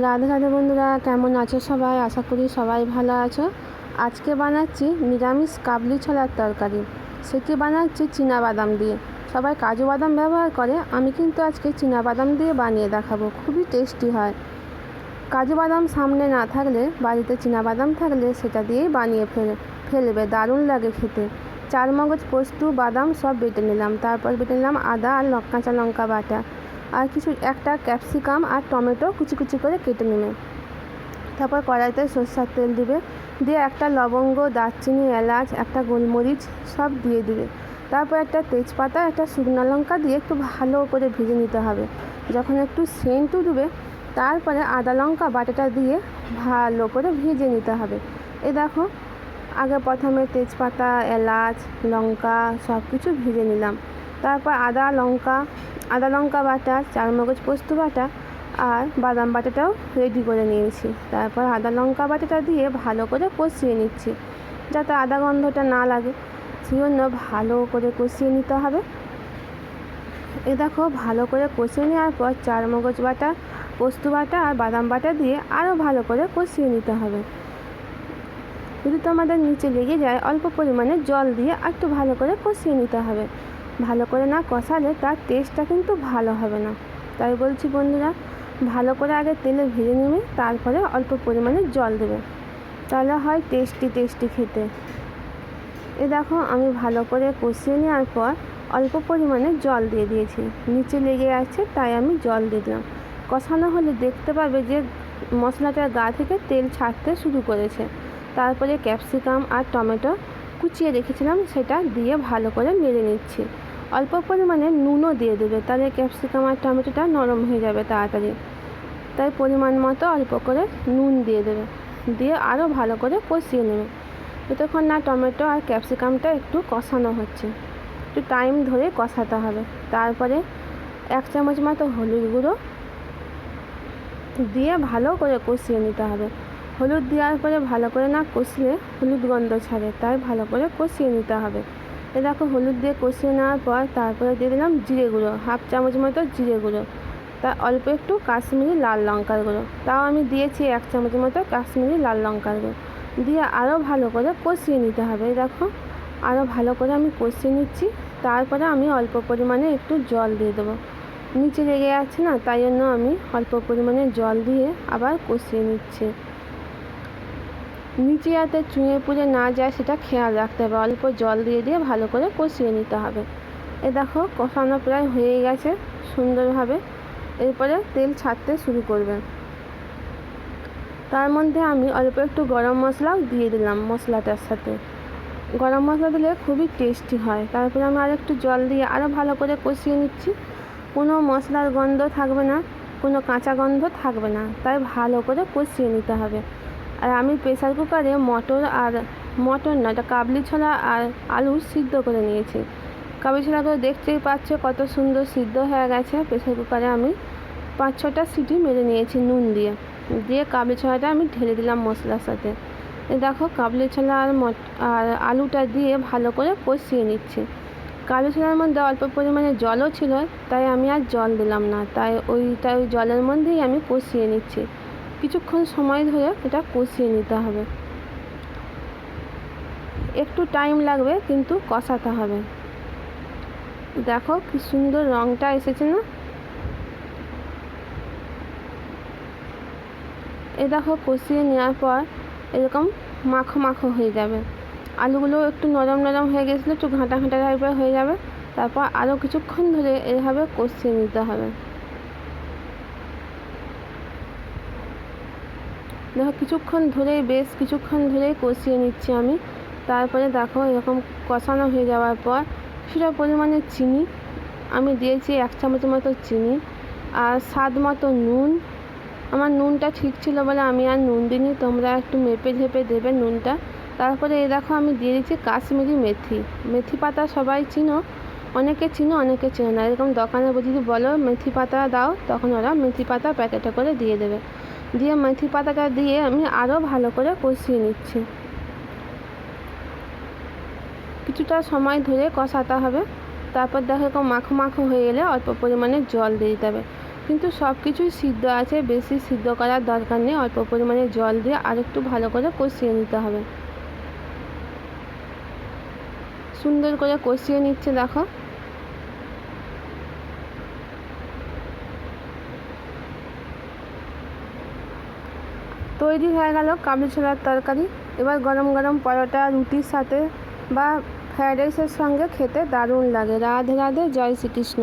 রাধে রাধে বন্ধুরা, কেমন আছো সবাই? আশা করি সবাই ভালো আছো। আজকে বানাচ্ছি নিরামিষ কাবলি ছোলার তরকারি। সেটি বানাচ্ছি বাদাম দিয়ে। সবাই কাজু বাদাম ব্যবহার করে, আমি কিন্তু আজকে বাদাম দিয়ে বানিয়ে দেখাবো। খুবই টেস্টি হয়। কাজু বাদাম সামনে না থাকলে, বাড়িতে বাদাম থাকলে সেটা দিয়েই বানিয়ে ফেলে, ফেলবে। দারুণ লাগে খেতে। চার মগজ পোস্ত, বাদাম সব বেটে নিলাম। তারপর বেটে নিলাম আদা আর কাঁচা লঙ্কা বাটা। আর কিছু, একটা ক্যাপসিকাম আর টমেটো কুচি কুচি করে কেটে নেবে। তারপর কড়াইতে সরষার তেল দিবে। দিয়ে একটা লবঙ্গ, দারচিনি, এলাচ, একটা গোলমরিচ সব দিয়ে দিবে। তারপর একটা তেজপাতা, একটা শুকনো লঙ্কা দিয়ে একটু ভালো করে ভেজে নিতে হবে। যখন একটু সেন্ট উঠবে, তারপরে আদা লঙ্কা বাটাটা দিয়ে ভালো করে ভেজে নিতে হবে। এ দেখো, আগে প্রথমে তেজপাতা, এলাচ, লঙ্কা সব কিছু ভেজে নিলাম। তারপর আদা, লঙ্কা আদা লঙ্কা বাটা, চারমগজ পোস্ত বাটা আর বাদাম বাটাটাও রেডি করে নিয়েছি। তারপর আদা লঙ্কা বাটাটা দিয়ে ভালো করে কষিয়ে নিচ্ছি। যাতে আদা গন্ধটা না লাগে জন্য ভালো করে কষিয়ে নিতে হবে। এ দেখো, ভালো করে কষিয়ে নেওয়ার পর চার মগজ বাটা, পোস্ত বাটা আর বাদাম বাটা দিয়ে আরও ভালো করে কষিয়ে নিতে হবে। যদি তোমাদের নিচে লেগে যায়, অল্প পরিমাণে জল দিয়ে একটু ভালো করে কষিয়ে নিতে হবে। ভালো করে না কষালে তার টেস্টটা কিন্তু ভালো হবে না। তাই বলছি বন্ধুরা, ভালো করে আগে তেলে ভেজে নেবে, তারপরে অল্প পরিমাণে জল দেবে। তাহলে হয় টেস্টি টেস্টি খেতে। এ দেখো, আমি ভালো করে কষিয়ে নেওয়ার পর অল্প পরিমাণে জল দিয়ে দিয়েছি। নিচে লেগে আছে, তাই আমি জল দিয়ে দিলাম। কষানো হলে দেখতে পাবে যে মশলাটার গা থেকে তেল ছাড়তে শুরু করেছে। তারপরে ক্যাপসিকাম আর টমেটো কুচিয়ে রেখেছিলাম, সেটা দিয়ে ভালো করে নেড়ে নিচ্ছি। অল্প পরিমাণে নুনও দিয়ে দেবে। তাহলে ক্যাপসিকাম আর টমেটোটা নরম হয়ে যাবে তাড়াতাড়ি। তাই পরিমাণ মতো অল্প করে নুন দিয়ে দেবে। দিয়ে আরও ভালো করে কষিয়ে নেবে। যতক্ষণ না টমেটো আর ক্যাপসিকামটা একটু কষানো হচ্ছে। একটু টাইম ধরে কষাতে হবে। তারপরে এক চামচ মতো হলুদ গুঁড়ো দিয়ে ভালো করে কষিয়ে নিতে হবে। হলুদ দেওয়ার পরে ভালো করে না কষিয়ে হলুদ গন্ধ ছাড়ে, তাই ভালো করে কষিয়ে নিতে হবে। এ হলুদ দিয়ে কষিয়ে নেওয়ার পর তারপরে দিয়ে দিলাম জিরে গুঁড়ো, হাফ চামচ মতো জিরে গুঁড়ো। তা অল্প একটু কাশ্মীরি লাল লঙ্কার গুঁড়ো। তাও আমি দিয়েছি এক চামচ মতো কাশ্মীরি লাল লঙ্কার গুঁড়ো। দিয়ে আরও ভালো করে কষিয়ে নিতে হবে দেখো। আরও ভালো করে আমি কষিয়ে নিচ্ছি। তারপরে আমি অল্প পরিমাণে একটু জল দিয়ে দেবো। নিচে লেগে যাচ্ছে না, তাই জন্য আমি অল্প পরিমাণে জল দিয়ে আবার কষিয়ে নিচ্ছি। নিচে যাতে চুঁয়ে পুড়ে না যায় সেটা খেয়াল রাখতে হবে। অল্প জল দিয়ে দিয়ে ভালো করে কষিয়ে নিতে হবে। এ দেখো, কষানো প্রায় হয়ে গেছে সুন্দরভাবে। এরপরে তেল ছাড়তে শুরু করবে। তার মধ্যে আমি অল্প একটু গরম মশলাও দিয়ে দিলাম মশলাটার সাথে। গরম মশলা দিলে খুবই টেস্টি হয়। তারপরে আমি আর একটু জল দিয়ে আরও ভালো করে কষিয়ে নিচ্ছি। কোনো মশলার গন্ধ থাকবে না, কোনো কাঁচা গন্ধ থাকবে না। তাই ভালো করে কষিয়ে নিতে হবে। আর আমি প্রেসার কুকারে মটর আর মটর না এটা কাবলি ছোলা আর আলু সিদ্ধ করে নিয়েছি। কাবলি ছোলাগুলো দেখতেই পাচ্ছ কত সুন্দর সিদ্ধ হয়ে গেছে। প্রেসার কুকারে আমি পাঁচ ছটা সিটি মেরে নিয়েছি নুন দিয়ে। দিয়ে কাবলি ছোলাটা আমি ঢেলে দিলাম মশলার সাথে। দেখো কাবলি ছোলা আর মট, আর আলুটা দিয়ে ভালো করে কষিয়ে নিচ্ছি। কাবলি ছোলার মধ্যে অল্প পরিমাণে জলও ছিল, তাই আমি আর জল দিলাম না। তাই ওইটা ওই জলের মধ্যেই আমি কষিয়ে নিচ্ছি। কিছুক্ষণ সময় ধরে এটা কষিয়ে নিতে হবে। একটু টাইম লাগবে, কিন্তু কষাতে হবে। দেখো কি সুন্দর রঙটা এসেছে না? এ দেখো কষিয়ে নেওয়ার পর এরকম মাখো মাখো হয়ে যাবে। আলুগুলো একটু নরম নরম হয়ে গেছিল, একটু ঘাঁটা ঘাঁটা টাইপের হয়ে যাবে। তারপর আরও কিছুক্ষণ ধরে এভাবে কষিয়ে নিতে হবে। দেখো, কিছুক্ষণ ধরেই বেশ কিছুক্ষণ ধরেই কষিয়ে নিচ্ছি আমি। তারপরে দেখো, এরকম কষানো হয়ে যাওয়ার পর কিছুটা পরিমাণে চিনি। আমি দিয়েছি এক চামচ মতো চিনি আর স্বাদ মতো নুন। আমার নুনটা ঠিক ছিল বলে আমি আর নুন দিইনি। তোমরা একটু মেপে ঝেপে দেবে নুনটা। তারপরে এই দেখো, আমি দিয়ে দিচ্ছি কাশ্মীরি মেথি। মেথি পাতা সবাই চিনো? অনেকে চিনো অনেকে চিনো না। এরকম দোকানে যদি বলো, মেথি পাতা দাও, তখন ওরা মেথি পাতা প্যাকেটে করে দিয়ে দেবে। দিয়ে মেথি পাতাটা দিয়ে আমি আরও ভালো করে কষিয়ে নিচ্ছি। কিছুটা সময় ধরে কষাতে হবে। তারপর দেখো এরকম মাখো মাখো হয়ে গেলে অল্প পরিমাণে জল দিয়ে দিতে হবে। কিন্তু সব কিছুই সিদ্ধ আছে, বেশি সিদ্ধ করার দরকার নেই। অল্প পরিমাণে জল দিয়ে আর একটু ভালো করে কষিয়ে নিতে হবে। সুন্দর করে কষিয়ে নিচ্ছে, দেখো। তৈরি হয়ে গেল কাবলি ছোলার তরকারি। এবার গরম গরম পরোটা, রুটির সাথে বা ফ্রায়েড রাইসের সঙ্গে খেতে দারুণ লাগে। রাধে রাধে, জয় শ্রীকৃষ্ণ।